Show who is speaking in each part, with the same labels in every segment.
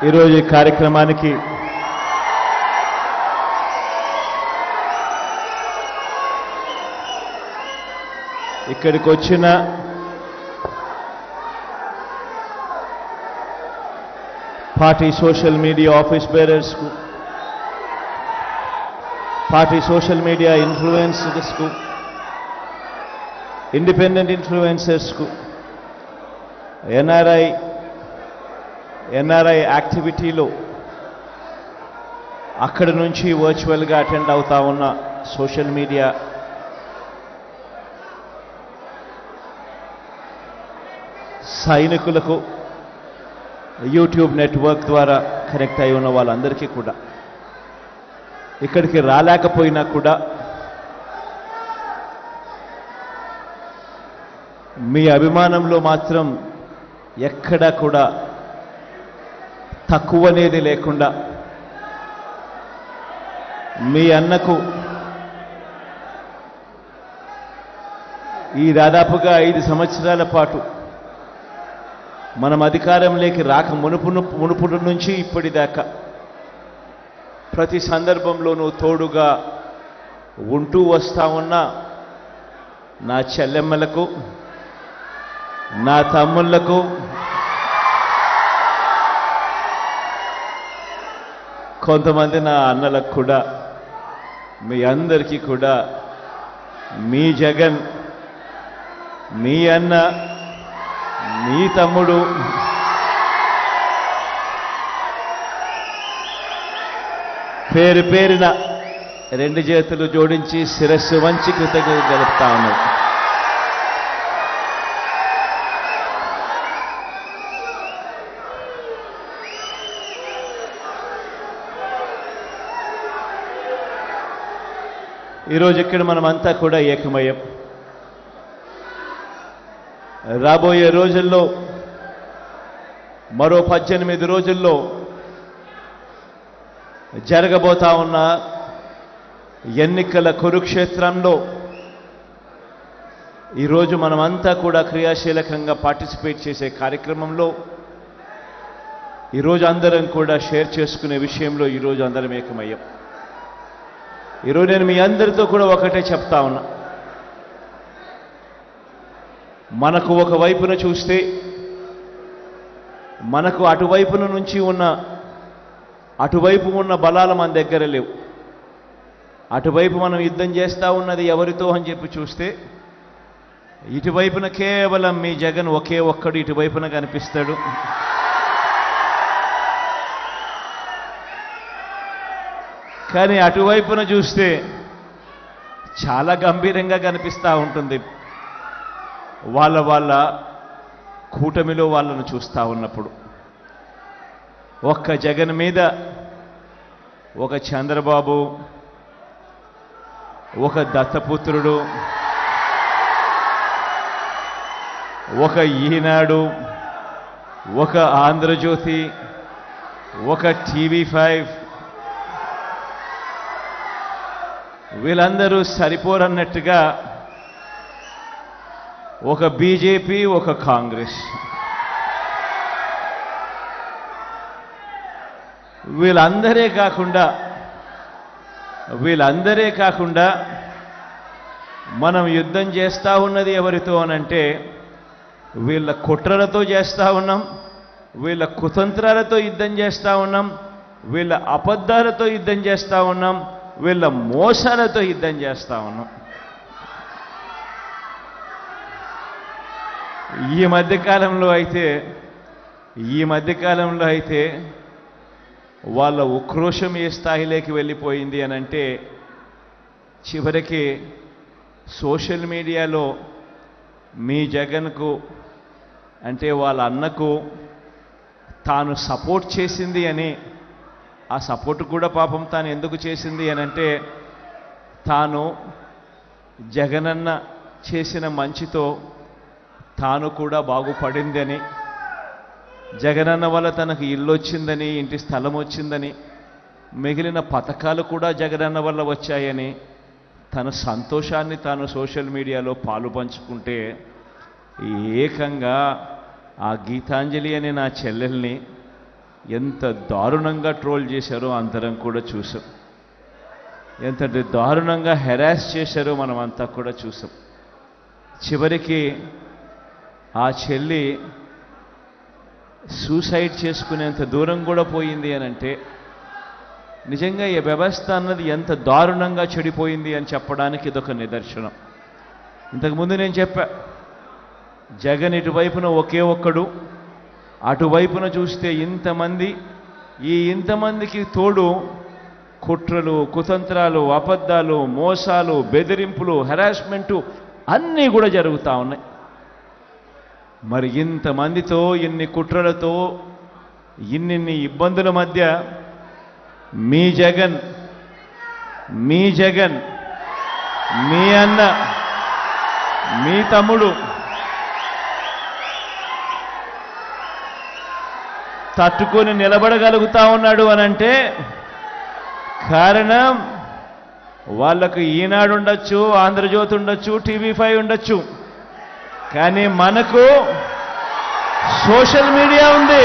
Speaker 1: ఈరోజు ఈ కార్యక్రమానికి ఇక్కడికి వచ్చిన పార్టీ సోషల్ మీడియా ఆఫీస్ బేరర్స్కు పార్టీ సోషల్ మీడియా ఇన్ఫ్లుయెన్సర్స్కు ఇండిపెండెంట్ ఇన్ఫ్లుయెన్సర్స్కు ఎన్ఆర్ఐ ఎన్ఆర్ఐ యాక్టివిటీలో అక్కడి నుంచి వర్చువల్గా అటెండ్ అవుతా ఉన్న సోషల్ మీడియా సైనికులకు యూట్యూబ్ నెట్వర్క్ ద్వారా కనెక్ట్ అయి ఉన్న వాళ్ళందరికీ కూడా. ఇక్కడికి రాలేకపోయినా కూడా మీ అభిమానంలో మాత్రం ఎక్కడా కూడా తక్కువనేది లేకుండా మీ అన్నకు ఈ దాదాపుగా ఐదు సంవత్సరాల పాటు మనం అధికారంలోకి రాక మునుపు మునుపుడు నుంచి ఇప్పటిదాకా ప్రతి సందర్భంలోనూ తోడుగా ఉంటూ వస్తా ఉన్న నా చెల్లెమ్మలకు నా తమ్ముళ్ళకు కొంతమంది నా అన్నలకు కూడా మీ అందరికీ కూడా మీ జగన్ మీ అన్న మీ తమ్ముడు పేరు పేరిన రెండు చేతులు జోడించి శిరస్సు వంచి కృతజ్ఞత తెలుపుతా ఉన్నాడు ఈరోజు ఇక్కడ మనమంతా కూడా ఏకమయం రాబోయే రోజుల్లో మరో పద్దెనిమిది రోజుల్లో జరగబోతా ఉన్న ఎన్నికల కురుక్షేత్రంలో ఈరోజు మనమంతా కూడా క్రియాశీలకంగా పార్టిసిపేట్ చేసే కార్యక్రమంలో ఈరోజు అందరం కూడా షేర్ చేసుకునే విషయంలో ఈరోజు అందరం ఏకమయ్యాం. ఈరోజు నేను మీ అందరితో కూడా ఒకటే చెప్తా ఉన్నా. మనకు ఒక వైపున చూస్తే మనకు అటువైపున నుంచి ఉన్న అటువైపు ఉన్న బలాలు మన దగ్గర లేవు. అటువైపు మనం యుద్ధం చేస్తూ ఉన్నది ఎవరితో అని చెప్పి చూస్తే ఇటువైపున కేవలం మీ జగన్ ఒకే ఒక్కడు ఇటువైపున కనిపిస్తాడు. కానీ అటువైపున చూస్తే చాలా గంభీరంగా కనిపిస్తూ ఉంటుంది. వాళ్ళ వాళ్ళ కూటమిలో వాళ్ళను చూస్తూ ఉన్నప్పుడు. ఒక్క జగన్ మీద ఒక చంద్రబాబు ఒక దత్తపుత్రుడు ఒక ఈనాడు ఒక ఆంధ్రజ్యోతి ఒక టీవీ ఫైవ్ వీళ్ళందరూ సరిపోరన్నట్టుగా ఒక బీజేపీ ఒక కాంగ్రెస్. వీళ్ళందరే కాకుండా వీళ్ళందరే కాకుండా మనం యుద్ధం చేస్తూ ఉన్నది ఎవరితో అనంటే వీళ్ళ కుట్రలతో చేస్తూ ఉన్నాం వీళ్ళ కుతంత్రాలతో యుద్ధం చేస్తూ ఉన్నాం వీళ్ళ అబద్ధాలతో యుద్ధం చేస్తూ ఉన్నాం వీళ్ళ మోసాలతో యుద్ధం చేస్తా ఉన్నాం. ఈ మధ్యకాలంలో అయితే ఈ మధ్యకాలంలో అయితే వాళ్ళ ఉక్రోషం ఏ స్థాయిలోకి వెళ్ళిపోయింది అని అంటే చివరికి సోషల్ మీడియాలో మీ జగన్కు అంటే వాళ్ళ అన్నకు తాను సపోర్ట్ చేసింది అని ఆ సపోర్ట్ కూడా పాపం తాను ఎందుకు చేసింది అని అంటే తాను జగనన్న చేసిన మంచితో తాను కూడా బాగుపడిందని జగనన్న వల్ల తనకు ఇల్లు వచ్చిందని ఇంటి స్థలం వచ్చిందని మిగిలిన పథకాలు కూడా జగనన్న వల్ల వచ్చాయని తన సంతోషాన్ని తాను సోషల్ మీడియాలో పాలు పంచుకుంటే ఏకంగా ఆ గీతాంజలి అనే నా చెల్లెల్ని ఎంత దారుణంగా ట్రోల్ చేశారో అందరం కూడా చూసాం. ఎంత దారుణంగా హెరాస్ చేశారో మనం అంతా కూడా చూసాం. చివరికి ఆ చెల్లి సూసైడ్ చేసుకునేంత దూరం కూడా పోయింది అని అంటే నిజంగా ఈ వ్యవస్థ అన్నది ఎంత దారుణంగా చెడిపోయింది అని చెప్పడానికి ఇదొక నిదర్శనం. ఇంతకుముందు నేను చెప్పా జగన్ ఇటువైపున ఒకే ఒక్కడు అటువైపున చూస్తే ఇంతమంది ఈ ఇంతమందికి తోడు కుట్రలు కుతంత్రాలు అబద్ధాలు మోసాలు బెదిరింపులు హెరాస్మెంటు అన్నీ కూడా జరుగుతూ ఉన్నాయి. మరి ఇంతమందితో ఇన్ని కుట్రలతో ఇన్నిన్ని ఇబ్బందుల మధ్య మీ జగన్ మీ జగన్ మీ అన్న మీ తమ్ముడు తట్టుకొని నిలబడగలుగుతా ఉన్నాడు అనంటే కారణం వాళ్ళకు ఈనాడు ఉండొచ్చు ఆంధ్రజ్యోతి ఉండొచ్చు టీవీ ఫైవ్ ఉండొచ్చు. కానీ మనకు సోషల్ మీడియా ఉంది.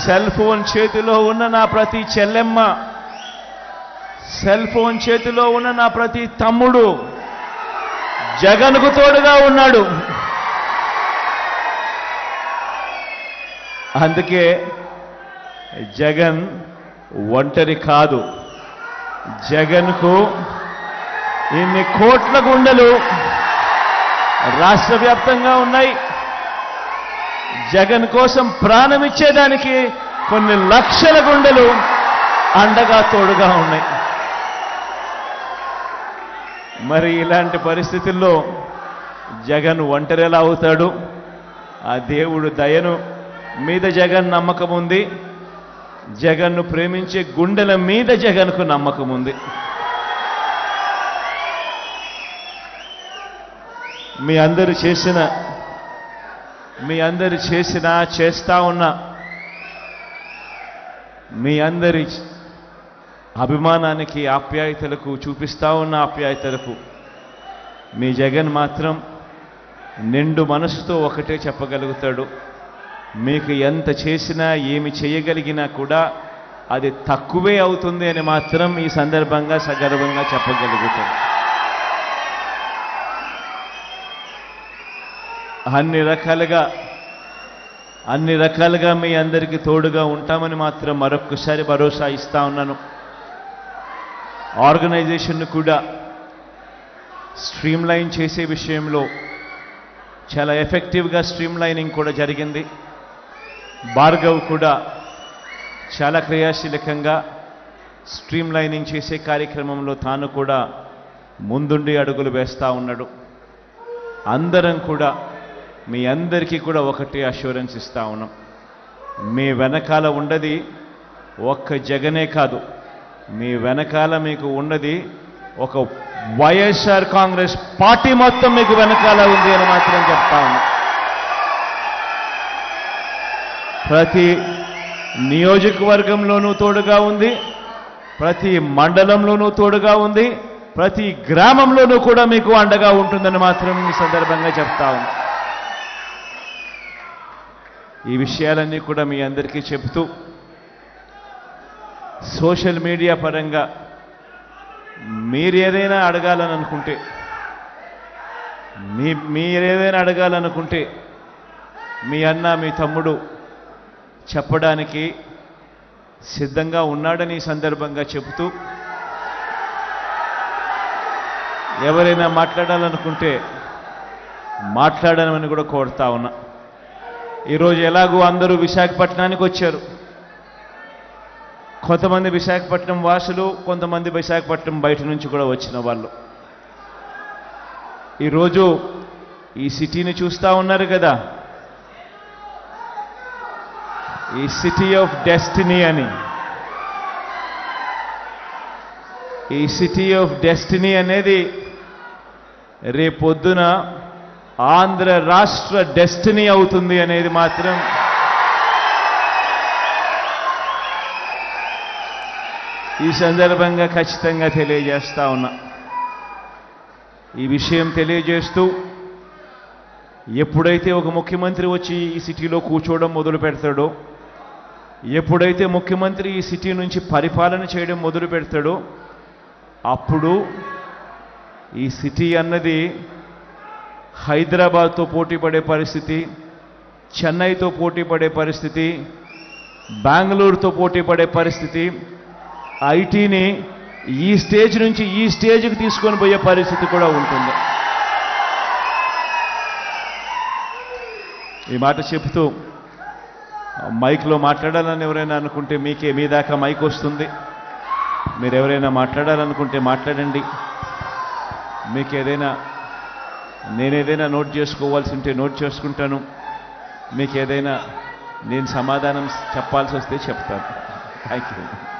Speaker 1: సెల్ ఫోన్ చేతిలో ఉన్న నా ప్రతి చెల్లెమ్మ సెల్ ఫోన్ చేతిలో ఉన్న నా ప్రతి తమ్ముడు జగన్కు తోడుగా ఉన్నాడు. అందుకే జగన్ ఒంటరి కాదు. జగన్కు ఇన్ని కోట్ల గుండెలు రాష్ట్ర వ్యాప్తంగా ఉన్నాయి. జగన్ కోసం ప్రాణమిచ్చేదానికి కొన్ని లక్షల గుండెలు అండగా తోడుగా ఉన్నాయి. మరి ఇలాంటి పరిస్థితుల్లో జగన్ ఒంటరి ఎలా అవుతాడు. ఆ దేవుడు దయను మీద జగన్ నమ్మకం ఉంది. జగన్ను ప్రేమించే గుండెల మీద జగన్కు నమ్మకం ఉంది. మీ అందరు చేసిన మీ అందరు చేసిన చేస్తా ఉన్న మీ అందరి అభిమానానికి ఆప్యాయతలకు చూపిస్తూ ఉన్న ఆప్యాయతలకు మీ జగన్ మాత్రం నిండు మనసుతో ఒకటే చెప్పగలుగుతాడు. మీకు ఎంత చేసినా ఏమి చేయగలిగినా కూడా అది తక్కువే అవుతుంది అని మాత్రం ఈ సందర్భంగా సగర్వంగా చెప్పగలుగుతాడు. అన్ని రకాలుగా అన్ని రకాలుగా మీ అందరికీ తోడుగా ఉంటామని మాత్రం మరొక్కసారి భరోసా ఇస్తా ఉన్నాను. ఆర్గనైజేషన్ను కూడా స్ట్రీమ్లైన్ చేసే విషయంలో చాలా ఎఫెక్టివ్గా స్ట్రీమ్లైనింగ్ కూడా జరిగింది. భార్గవ్ కూడా చాలా క్రియాశీలకంగా స్ట్రీమ్లైనింగ్ చేసే కార్యక్రమంలో తాను కూడా ముందుండి అడుగులు వేస్తూ ఉన్నాడు. అందరం కూడా మీ అందరికీ కూడా ఒకటి అష్యూరెన్స్ ఇస్తూ ఉన్నాం. మీ వెనకాల ఉండది ఒక్క జగనే కాదు. మీ వెనకాల మీకు ఉన్నది ఒక వైఎస్ఆర్ కాంగ్రెస్ పార్టీ మొత్తం మీకు వెనకాల ఉంది అని మాత్రం చెప్తాను ప్రతి నియోజకవర్గంలోనూ తోడుగా ఉంది ప్రతి మండలంలోనూ తోడుగా ఉంది ప్రతి గ్రామంలోనూ కూడా మీకు అండగా ఉంటుందని మాత్రం ఈ సందర్భంగా చెప్తా ఉంది ఈ విషయాలన్నీ కూడా మీ అందరికీ చెబుతూ సోషల్ మీడియా పరంగా మీరు ఏదైనా అడగాలని అనుకుంటే మీ మీరేదైనా అడగాలనుకుంటే మీ అన్న మీ తమ్ముడు చెప్పడానికి సిద్ధంగా ఉన్నాడని ఈ సందర్భంగా చెబుతూ ఎవరైనా మాట్లాడాలనుకుంటే మాట్లాడమని కూడా కోరుతా ఉన్నా. ఈరోజు ఎలాగూ అందరూ విశాఖపట్నానికి వచ్చారు. కొంతమంది విశాఖపట్నం వాసులు కొంతమంది విశాఖపట్నం బయట నుంచి కూడా వచ్చిన వాళ్ళు. ఈరోజు ఈ సిటీని చూస్తూ ఉన్నారు కదా? ఈ సిటీ ఆఫ్ డెస్టినీ అని. ఈ సిటీ ఆఫ్ డెస్టినీ అనేది రేపొద్దున ఆంధ్ర రాష్ట్ర డెస్టినీ అవుతుంది అనేది మాత్రం ఈ సందర్భంగా ఖచ్చితంగా తెలియజేస్తా ఉన్నా. ఈ విషయం తెలియజేస్తూ ఎప్పుడైతే ఒక ముఖ్యమంత్రి వచ్చి ఈ సిటీలో కూర్చోవడం మొదలు పెడతాడో ఎప్పుడైతే ముఖ్యమంత్రి ఈ సిటీ నుంచి పరిపాలన చేయడం మొదలు పెడతాడో అప్పుడు ఈ సిటీ అన్నది హైదరాబాద్తో పోటీ పడే పరిస్థితి చెన్నైతో పోటీ పడే పరిస్థితి బెంగళూరుతో పోటీ పడే పరిస్థితి ఐటీని ఈ స్టేజ్ నుంచి ఈ స్టేజ్కి తీసుకొని పోయే పరిస్థితి కూడా ఉంటుంది. ఈ మాట చెబుతూ మైక్లో మాట్లాడాలని ఎవరైనా అనుకుంటే మీకే మీ దాకా మైక్ వస్తుంది. మీరు ఎవరైనా మాట్లాడాలనుకుంటే మాట్లాడండి. మీకు ఏదైనా నేనేదైనా నోట్ చేసుకోవాల్సి ఉంటే నోట్ చేసుకుంటాను. మీకు ఏదైనా నేను సమాధానం చెప్పాల్సి వస్తే చెప్తాను. Thank you